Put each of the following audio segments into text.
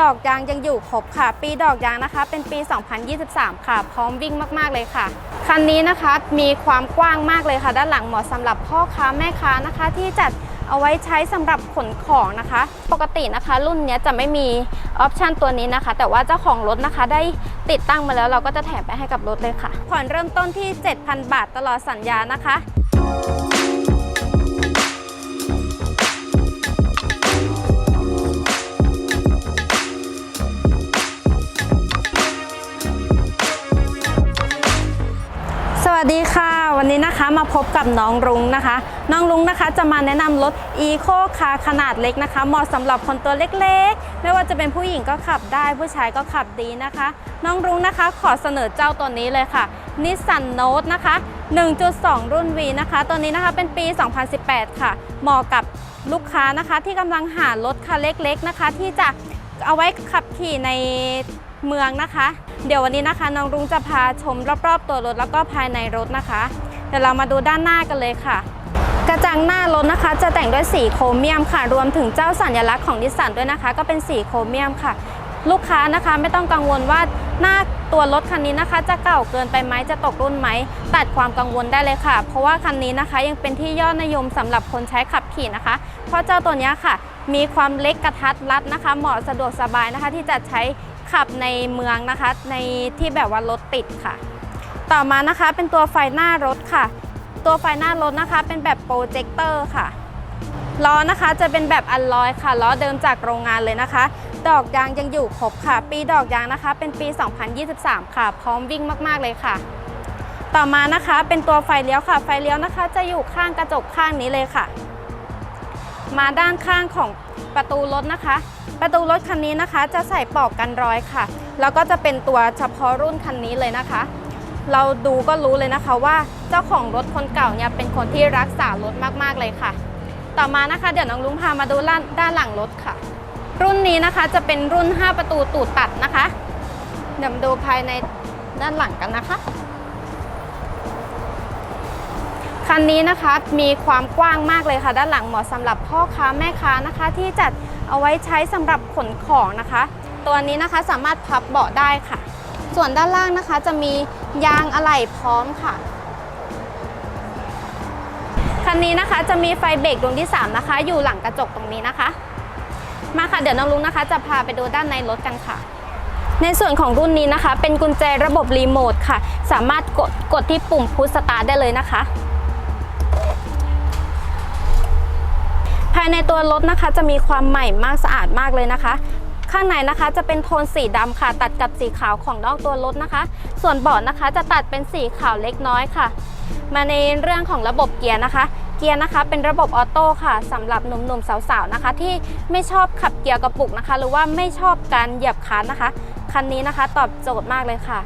ดอกยางยังอยู่ครบค่ะ ปีดอกยางนะคะ เป็นปี 2023 ค่ะ พร้อมวิ่งมาก ๆ เลยค่ะ คันนี้นะคะมีความกว้างมากเลยค่ะ ด้านหลังเหมาะสำหรับพ่อค้าแม่ค้านะคะ ที่จัดเอาไว้ใช้สำหรับขนของนะคะ ปกตินะคะ รุ่นนี้จะไม่มีออปชันตัวนี้นะคะ แต่ว่าเจ้าของรถนะคะ ได้ติดตั้งมาแล้วเราก็จะแถมไปให้กับรถเลยค่ะผ่อนเริ่มต้นที่ 7,000 บาทตลอดสัญญานะคะ สวัสดีค่ะ วันนี้นะคะมาพบกับน้องรุ้งนะคะ น้องรุ้งนะคะจะมาแนะนำรถ Eco Car ขนาดเล็กนะคะ เหมาะสำหรับคนตัวเล็กๆ ไม่ว่าจะเป็นผู้หญิงก็ขับได้ผู้ชายก็ขับดีนะคะ น้องรุ้งนะคะขอเสนอเจ้าตัวนี้เลยค่ะ Nissan Note นะคะ 1.2 รุ่น V นะคะ ตัวนี้นะคะเป็นปี 2018 ค่ะ เหมาะกับลูกค้านะคะที่กำลังหารถคันเล็กๆนะคะ ที่จะเอาไว้ขับขี่ใน เมืองนะคะ เดี๋ยววันนี้นะคะน้องรุ้งจะพาชมรอบๆ ตัวรถแล้วก็ภายในรถนะคะ เดี๋ยวเรามาดูด้านหน้ากันเลยค่ะ กระจังหน้ารถนะคะ จะแต่งด้วยสีโครเมียมค่ะ รวมถึงเจ้าสัญลักษณ์ของนิสสันด้วยนะคะ ก็เป็นสีโครเมียมค่ะ ลูกค้านะคะไม่ต้องกังวลว่าหน้าตัวรถคันนี้นะคะ จะเก่าเกินไปไหมจะตกรุ่นไหมตัดความกังวลได้เลยค่ะ เพราะว่าคันนี้นะคะยังเป็นที่ยอดนิยมสำหรับคนใช้ขับขี่นะคะ เพราะเจ้าตัวเนี้ยค่ะ มีความเล็กกระทัดรัดนะคะ เหมาะสะดวกสบายนะคะ ที่จะใช้ ขับในเมืองนะคะ ในที่แบบว่ารถติดค่ะ ต่อมานะคะเป็นตัวไฟหน้ารถค่ะ ตัวไฟหน้ารถนะคะ เป็นแบบโปรเจคเตอร์ค่ะล้อนะคะจะเป็นแบบอัลลอยค่ะล้อเดิมจากโรงงานเลยนะคะ ดอกยางยังอยู่ครบค่ะ ปีดอกยางนะคะ เป็นปี 2023 ค่ะ พร้อมวิ่งมาก ๆ เลยค่ะ ต่อมานะคะเป็นตัวไฟเลี้ยวค่ะ ไฟเลี้ยวนะคะ จะอยู่ข้างกระจกข้างนี้เลยค่ะ มาด้านข้างของประตูรถนะคะ ประตูรถคันนี้นะคะ จะใส่ปลอกกันรอยค่ะ แล้วก็จะเป็นตัวเฉพาะรุ่นคันนี้เลยนะคะ เราดูก็รู้เลยนะคะว่าเจ้าของรถคนเก่าเนี่ยเป็นคนที่รักษารถมากๆเลยค่ะ ต่อมานะคะเดี๋ยวน้องลุงพามาดูด้านด้านหลังรถค่ะ รุ่นนี้นะคะจะเป็นรุ่น 5 ประตูตูดตัดนะคะเดี๋ยวมาดูภายในด้านหลังกันนะคะ คันนี้นะคะมีความกว้างมากเลยค่ะ ด้านหลังเหมาะสำหรับพ่อค้าแม่ค้านะคะ ที่จัดเอาไว้ใช้สำหรับขนของนะคะ ตัวนี้นะคะสามารถพับเบาะได้ค่ะ ส่วนด้านล่างนะคะจะมียางอะไหล่พร้อมค่ะคันนี้นะคะจะมีไฟเบรกดวงที่ 3 นะคะ อยู่หลังกระจกตรงนี้นะคะ มาค่ะเดี๋ยวน้องลุงนะคะ จะพาไปดูด้านในรถกันค่ะ ในส่วนของรุ่นนี้นะคะ เป็นกุญแจระบบรีโมทค่ะ สามารถกดกดที่ปุ่มพุชสตาร์ได้เลยนะคะ ภายในตัวรถนะคะจะมีความใหม่มากสะอาดมากเลยนะคะ ข้างในนะคะจะเป็นโทนสีดำค่ะ ตัดกับสีขาวของนอกตัวรถนะคะ ส่วนเบาะนะคะจะตัดเป็นสีขาวเล็กน้อยค่ะ มาในเรื่องของระบบเกียร์นะคะเกียร์นะคะเป็นระบบออโต้ค่ะสำหรับหนุ่มๆสาวๆนะคะ ที่ไม่ชอบขับเกียร์กระปุกนะคะ หรือว่าไม่ชอบการเหยียบคันนะคะ คันนี้นะคะตอบโจทย์มากเลยค่ะ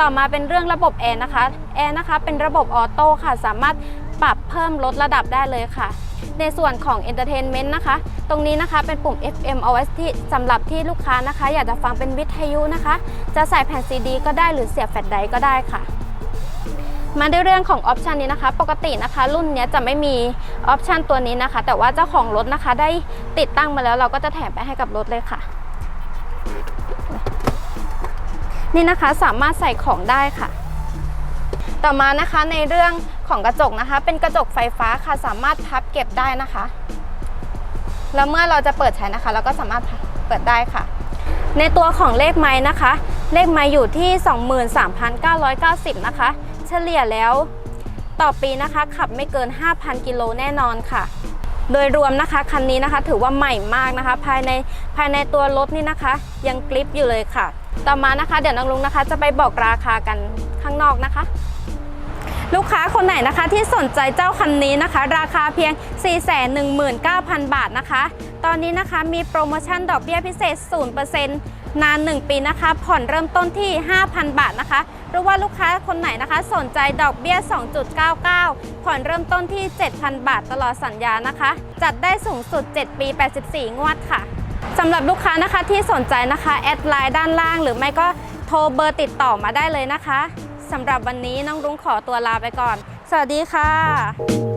ต่อมาเป็นเรื่องระบบแอร์นะคะแอร์นะคะเป็นระบบออโต้ค่ะ สามารถปรับเพิ่มลดระดับได้เลยค่ะ ในส่วนของ Entertainment นะคะ ตรงนี้นะคะเป็นปุ่ม FM เอาไว้ที่สำหรับที่ลูกค้านะคะ อยากจะฟังเป็นวิทยุนะคะ จะใส่แผ่นซีดีก็ได้หรือเสียบแฟลชไดร์ก็ได้ค่ะ มาในเรื่องของออปชันนี้นะคะ ปกตินะคะ รุ่นนี้จะไม่มีออปชันตัวนี้นะคะ แต่ว่าเจ้าของรถนะคะได้ติดตั้งมาแล้วเราก็จะแถมไปให้กับรถเลยค่ะ นี่นะคะสามารถใส่ของได้ค่ะ ต่อมานะคะในเรื่อง ของกระจกนะคะ เป็นกระจกไฟฟ้าค่ะสามารถพับเก็บได้นะคะ แล้วเมื่อเราจะเปิดใช้นะคะ เราก็สามารถเปิดได้ค่ะ ในตัวของเลขไม้นะคะ เลขไม้อยู่ที่ 23,990 นะคะ เฉลี่ยแล้วต่อปีนะคะ ขับไม่เกิน 5,000 กิโลแน่นอนค่ะ โดยรวมนะคะคันนี้นะคะ ถือว่าใหม่มากนะคะ ภายในภายในตัวรถนี่นะคะ ยังกริปอยู่เลยค่ะ ต่อมานะคะ เดี๋ยวน้องลุงนะคะ จะไปบอกราคากันข้างนอกนะคะ ลูกค้าคนไหนนะคะที่สนใจเจ้าคันนี้นะคะ ราคาเพียง 419,000 บาทนะคะ ตอนนี้นะคะมีโปรโมชั่นดอกเบี้ยพิเศษ 0%นาน 1 ปีนะคะ ผ่อนเริ่มต้นที่ 5,000 บาทนะคะหรือว่าลูกค้าคนไหนนะคะ สนใจดอกเบี้ย 2.99 ผ่อนเริ่มต้นที่ 7,000 บาทตลอดสัญญานะคะ จัดได้สูงสุด 7 ปี 84 งวดค่ะสำหรับลูกค้านะคะที่สนใจนะคะ แอดไลน์ด้านล่างหรือไม่ก็โทรเบอร์ติดต่อมาได้เลยนะคะ สำหรับวันนี้น้องรุ้งขอตัวลาไปก่อน สวัสดีค่ะ